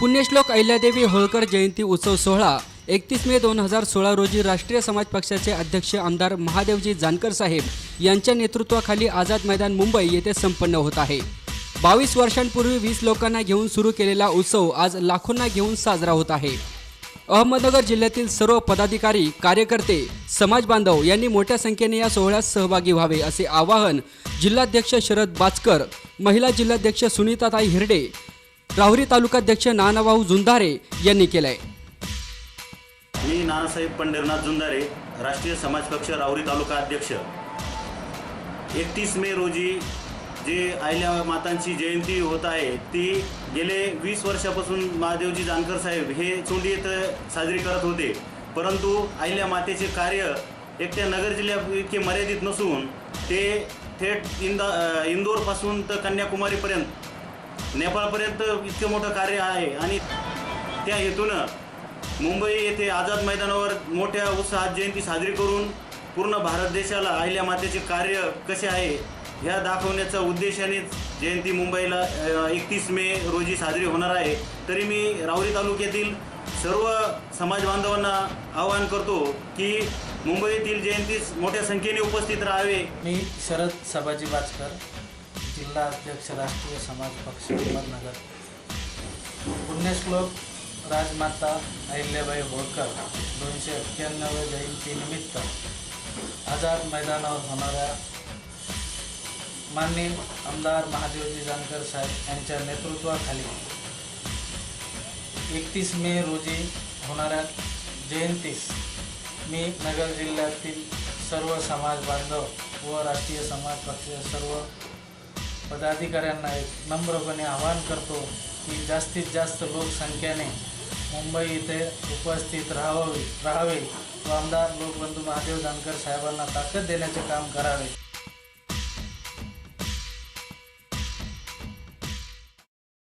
पुण्यश्लोक अहिल्यादेवी होळकर जयंती उत्सव सोहळा एकतीस मे दोन हजार सोळा रोजी राष्ट्रीय समाज पक्षाचे अध्यक्ष आमदार महादेवजी जानकर साहेब यांच्या नेतृत्वाखाली आझाद मैदान मुंबई येथे संपन्न होत आहे. बावीस वर्षांपूर्वी वीस लोकांना घेऊन सुरू केलेला उत्सव आज लाखोंना घेऊन साजरा होत आहे. अहमदनगर जिल्ह्यातील सर्व पदाधिकारी कार्यकर्ते समाज बांधव यांनी मोठ्या संख्येने या सोहळ्यात सहभागी व्हावे असे आवाहन जिल्हाध्यक्ष शरद बाचकर महिला जिल्हाध्यक्ष सुनीताताई हिरडे राहुरी तालुकाध्यक्ष नानाभाऊ जुंधारे यांनी केलंय. मी नानासाहेब पंढरनाथ जुंधारे राष्ट्रीय समाज पक्ष राहुरी तालुका अध्यक्ष. एकतीस मे रोजी जे आयल्या मातांची जयंती होत आहे ती गेले वीस वर्षापासून महादेवजी जानकर साहेब हे चोंडी येथे साजरी करत होते. परंतु आयल्या मातेचे कार्य एकट्या नगर जिल्ह्यात इतके मर्यादित नसून ते थेट इंदा इंदोरपासून तर कन्याकुमारीपर्यंत नेपाळपर्यंत इतकं मोठं कार्य आहे आणि त्या हेतूनं मुंबई येथे आझाद मैदानावर मोठ्या उत्साहात जयंती साजरी करून पूर्ण भारत देशाला अहिल्या मातेचे कार्य कसे आहे ह्या दाखवण्याच्या उद्देशानेच जयंती मुंबईला एकतीस मे रोजी साजरी होणार आहे. तरी मी रावरी तालुक्यातील सर्व समाज बांधवांना आवाहन करतो की मुंबईतील जयंतीस मोठ्या संख्येने उपस्थित राहावे. मी शरद सभाजी वाचकर जिल्हा अध्यक्ष राष्ट्रीय समाज पक्ष अहमदनगर. पुण्यश्लोक राजमाता अहिल्याबाई होळकर दोनशे अठ्ठ्याण्णव जयंतीनिमित्त आझाद मैदानावर होणाऱ्या माननीय आमदार महादेवजी जानकर साहेब यांच्या नेतृत्वाखाली एकतीस मे रोजी होणाऱ्या जयंतीस मी नगर जिल्ह्यातील सर्व समाज बांधव व राष्ट्रीय समाज पक्ष सर्व पदाधिकाऱ्यांना एक नम्रपणे आवाहन करतो की जास्तीत जास्त लोकसंख्येने मुंबई इथे उपस्थित राहावी राहावे. व आमदार लोकबंधू महादेव जानकर साहेबांना ताकद देण्याचे काम करावे.